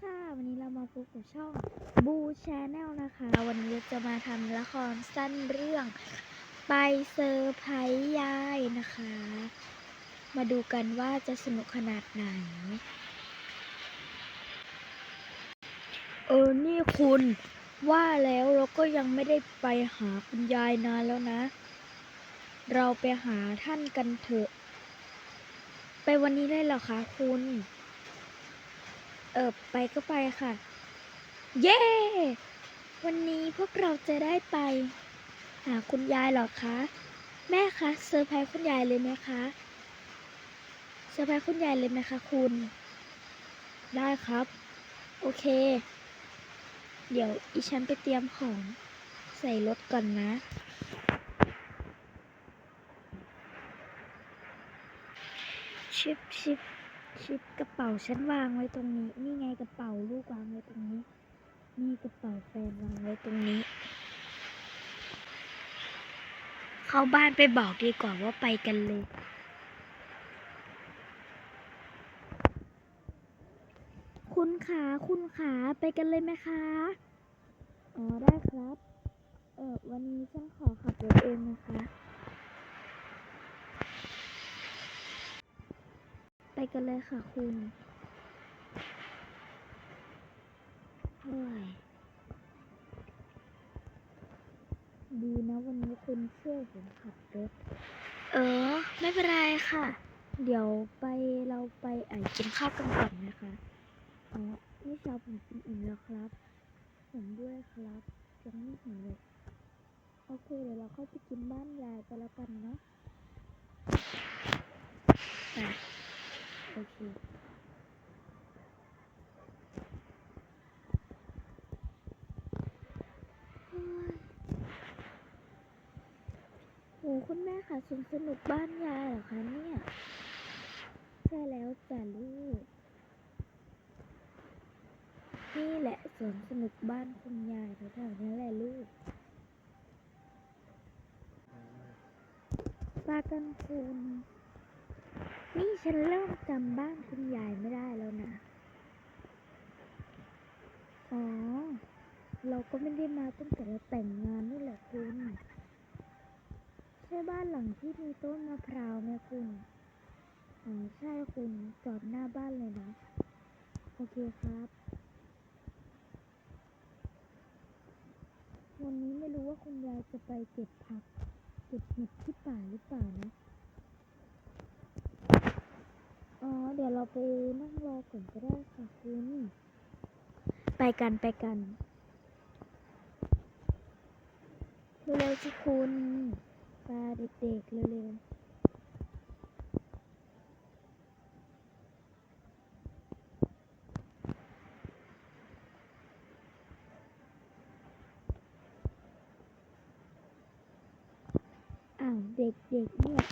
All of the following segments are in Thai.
ค่ะ วันนี้เรามาพบกับช่องบูชาแนลนะคะ วันนี้จะมาทำละครสั้นเรื่อง ไปเซอร์ไพรส์ยายนะคะ มาดูกันว่าจะสนุกขนาดไหน เออ นี่คุณว่าแล้วเราก็ยังไม่ได้ไปหาคุณยายนานแล้วนะ เราไปหาท่านกันเถอะ ไปวันนี้ได้หรอคะคุณ เออไปก็ไปค่ะ เย้ วันนี้พวกเราจะได้ไป หาคุณยายหรอคะ แม่คะเซอร์ไพรส์คุณยายเลยไหมคะเซอร์ไพรส์คุณยายเลยไหมคะคุณ ได้ครับ โอเค เดี๋ยวอีฉันไปเตรียมของใส่รถก่อนนะชิปชิป ชิปกระเป๋าฉันวางไว้ตรงนี้ นี่ไงกระเป๋าลูกวางไว้ตรงนี้ นี่กระเป๋าแฟนวางไว้ตรงนี้ เข้าบ้านไปบอกดีกว่าว่าไปกันเลยคุณขาคุณขาไปกันเลยไหมคะ อ๋อได้ครับ เออวันนี้ฉันขอขับรถเองนะคะ ไปกันเลยค่ะคุณเฮ้ยดีนะวันนี้คุณช่วยผมขับรถ เออ ไม่เป็นไรค่ะ เดี๋ยวไปเราไปไอกินข้าวกันก่อนนะคะอ๋อนี่ชาวผมกินอิ่มแล้วครับ ผมด้วยครับยังไม่หิวเลย โอเคเดี๋ยวเราเข้าไปกินบ้านยายกันแล้วกันเนาะไปโอเค โอ้ยโหคุณแม่ค่ะ สนุกบ้านยายเหรอคะเนี่ย ใช่แล้วจ้ะลูก นี่แหละสวนสนุกบ้านคุณยายแถวๆนั้นแหละลูกปลากันคุณนี่ฉันเริ่มจำบ้านคุณยายไม่ได้แล้วนะ อ๋อ เราก็ไม่ได้มาตั้งแต่เราแต่งงานนี่แหละคุณ ช่บ้านหลังที่มีต้นมะพร้าวไหมคุณอ๋อใช่คุณจอดหน้าบ้านเลยนะ โอเคครับ วันนี้ไม่รู้ว่าคุณยายจะไปเก็บผัก เก็บเห็ดที่ป่าหรือเปล่านะ อ๋อ เดี๋ยวเราไปนั่งรอก่อนก็ได้ค่ะคุณ ไปกันไปกันเร็วๆสิคุณ ปลาเด็กๆเร็วๆอ้าวเด็กๆเนี่ย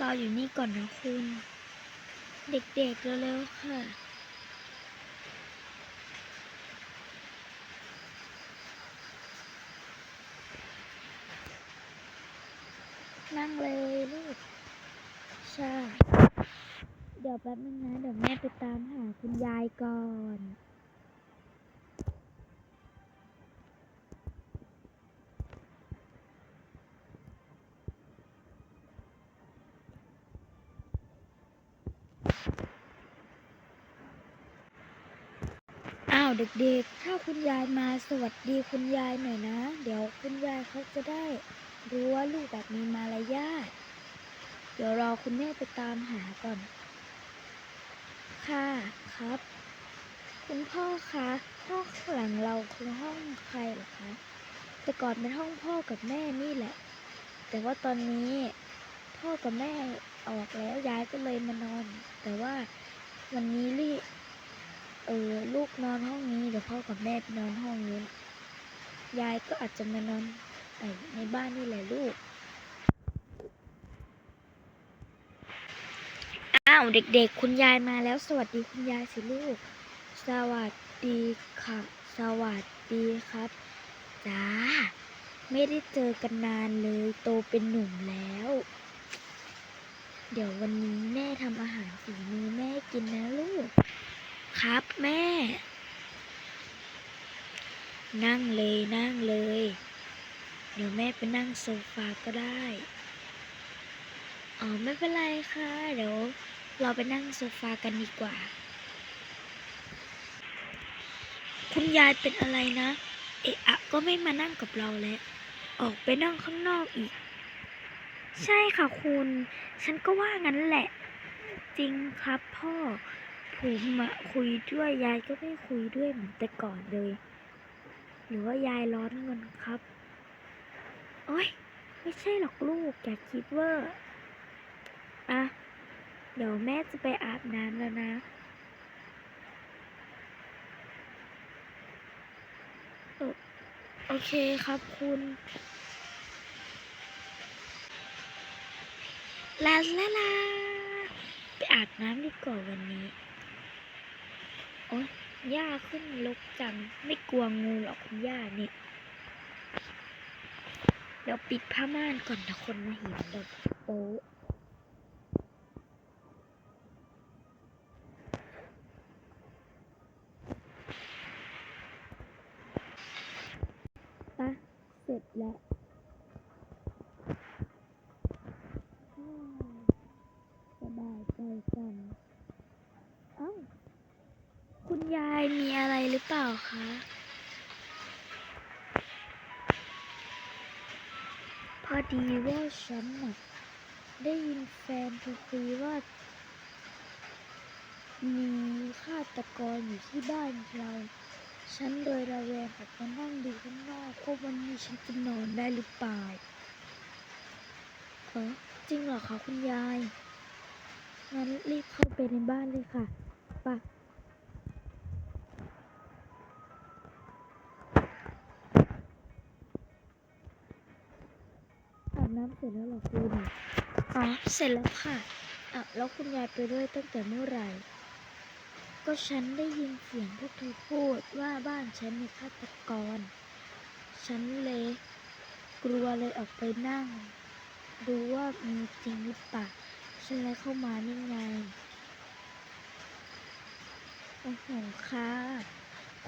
รออยู่นี่ก่อนนะคุณ เด็กๆเร็วๆค่ะ นั่งเลยลูก ใช่ เดี๋ยว แป๊บนึงนะ เดี๋ยวแม่ไปตามหาคุณยายก่อนอ้าวเด็กๆ ถ้าคุณยายมาสวัสดีคุณยายหน่อยนะ เดี๋ยวคุณยายเขาจะได้รู้ว่าลูกแบบมีมารยาท เดี๋ยวรอคุณแม่ไปตามหาก่อน ค่ะครับ คุณพ่อคะห้องข้างหลังเราคือห้องใครเหรอคะแต่ก่อนเป็นห้องพ่อกับแม่นี่แหละ แต่ว่าตอนนี้พ่อกับแม่ออกแล้วยายก็เลยมานอน แต่ว่าวันนี้ลี่เออลูกนอนห้องนี้เดี๋ยวพ่อกับแม่ไปนอนห้องนู้นยายก็อาจจะมานอนในบ้านนี่แหละลูก อ้าเด็กๆ คุณยายมาแล้ว สวัสดีคุณยายสิลูก สวัสดีค่ะ สวัสดีครับจ้าไม่ได้เจอกันนานเลยโตเป็นหนุ่มแล้ว เดี๋ยววันนี้แม่ทำอาหารฝีมือแม่กินนะลูก ครับแม่ นั่งเลยนั่งเลย เดี๋ยวแม่ไปนั่งโซฟาก็ได้อ๋อไม่เป็นไรค่ะ เดี๋ยว เราไปนั่งโซฟากันดีกว่า คุณยายเป็นอะไรนะ เอะอะก็ไม่มานั่งกับเราแล้ว ออกไปนั่งข้างนอกอีก ใช่ค่ะคุณ ฉันก็ว่างั้นแหละ จริงครับพ่อ ผมอะคุยด้วยยายก็ไม่คุยด้วยเหมือนแต่ก่อนเลย หรือว่ายายร้อนเงินครับ โอ๊ยไม่ใช่หรอกลูกอย่าคิดเว่าอะ เดี๋ยวแม่จะไปอาบน้ำแล้วนะโอเคครับคุณลาลาลาไปอาบน้ำดีกว่าวันนี้ โอ๊ยย่าขึ้นลกจัง ไม่กลัวงูหรอกคุณย่าเนี่ย เดี๋ยวปิดผ้าม่านก่อนนะคนมาเห็นเดี๋ยวโป๊ะ ปะเสร็จแล้วสบายใจจังเอ้าคุณยายมีอะไรหรือเปล่าคะพอดีว่าฉันน่ะได้ยินแฟนเธอคุยว่ามีฆาตกรอยู่ที่บ้านเรา ฉันเลยระแวงออกมานั่งดูข้างนอกว่าวันนี้ฉันจะนอนได้หรือเปล่าเออจริงเหรอคะคุณยาย งั้นรีบเข้าไปในบ้านเลยค่ะไปะอาบน้ำเสร็จแล้วเหรอคุณอ๋อเสร็จแล้วค่ะอะแล้วคุณยายไปด้วยตั้งแต่เมื่อไหร่ ก็ฉันได้ยินเสียงพวกเธอพูดว่าบ้านฉันมีฆาตกร ฉันเลยกลัวเลยออกไปนั่ง ดูว่ามีจริงหรือเปล่าฉันเลยเข้ามานี่ไง โอ้โหค่ะ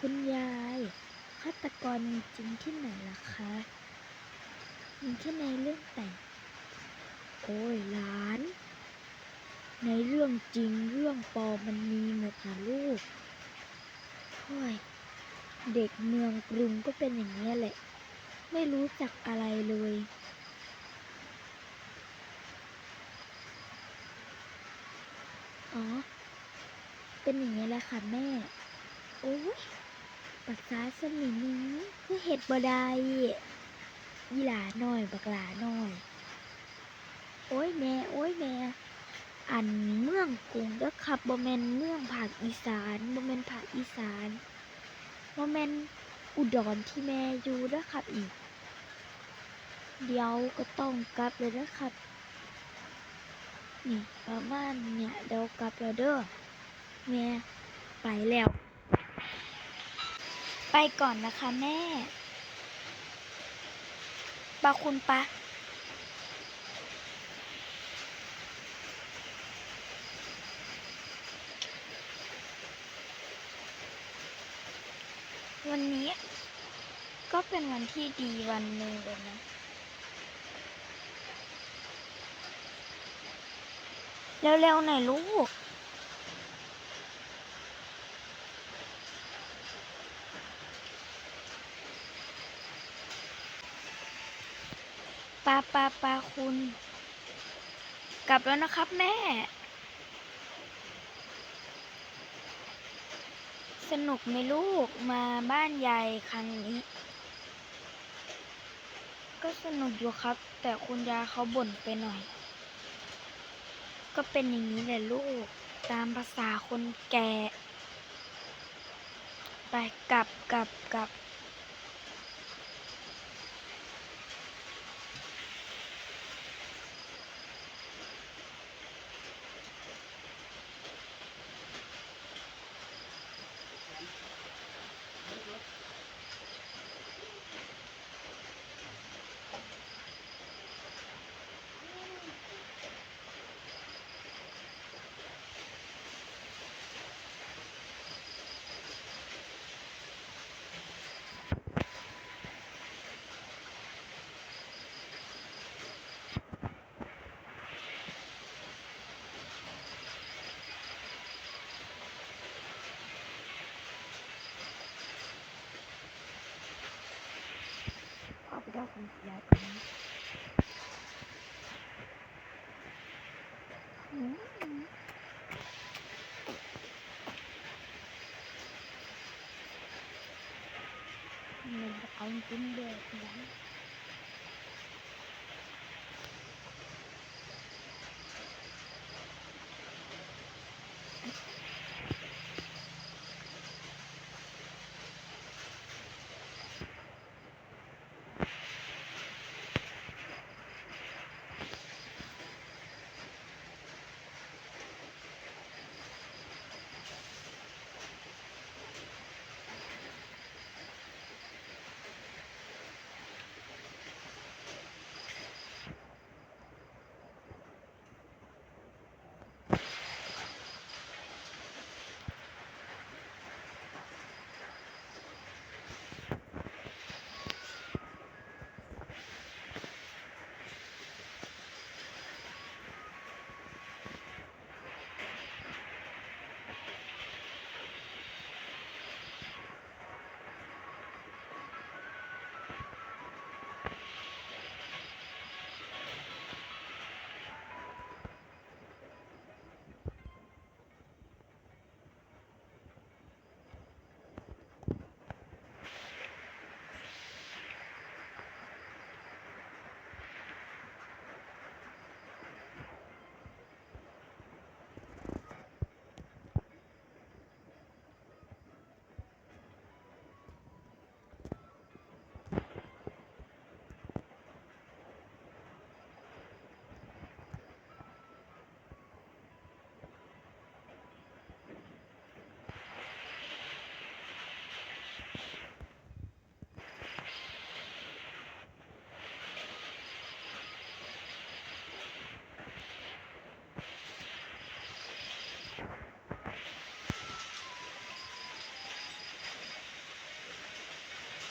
คุณยายฆาตกรมีจริงที่ไหนล่ะคะมีแค่ในเรื่องแต่ง โอ้ยหลาน ในเรื่องจริงเรื่องปลอมมันมีหมดนะลูกโอ้ยเด็กเมืองกรุงก็เป็นอย่างนี้แหละ ไม่รู้จักอะไรเลยอ๋อ เป็นอย่างนี้แหละค่ะแม่ โอ้ยปักษาสมินี้คือเห็ดบไดอีหลาหน่อย บักหลาหน่อย โอ้ยแม่ โอ้ยแม่ อันเมืองกรุงเด้อครับบ่แม่นเมืองภาคอีสานบ่แม่นภาคอีสานบ่แม่นอุดรที่แม่อยู่เด้อครับอีก เดี๋ยวก็ต้องกลับเลยนะครับ นี่ประมาณเนี่ยเดี๋ยวกลับแล้วเด้อแม่ไปแล้ว ไปก่อนนะคะแม่ปาคุณปะ วันนี้ก็เป็นวันที่ดีวันหนึ่งเลยนะ เร็วๆหน่อยลูก ปาปาปาคุณ กลับแล้วนะครับแม่ สนุกไหมลูกมาบ้านยายครั้งนี้ ก็สนุกอยู่ครับ แต่คุณยายเขาบ่นไปหน่อย ก็เป็นอย่างนี้แหละลูกตามภาษาคนแก่ ไปกลับกลับกลับ พ่อคุณย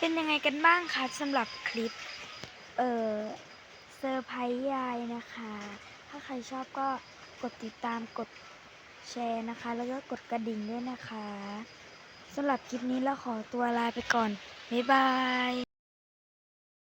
เป็นยังไงกันบ้างคะสำหรับคลิป เอ่อเซอร์ไพรส์ยายนะคะ ถ้าใครชอบก็กดติดตามกดแชร์นะคะ แล้วก็กดกระดิ่งด้วยนะคะสำหรับคลิปนี้เราขอตัวลาไปก่อน บ๊ายบาย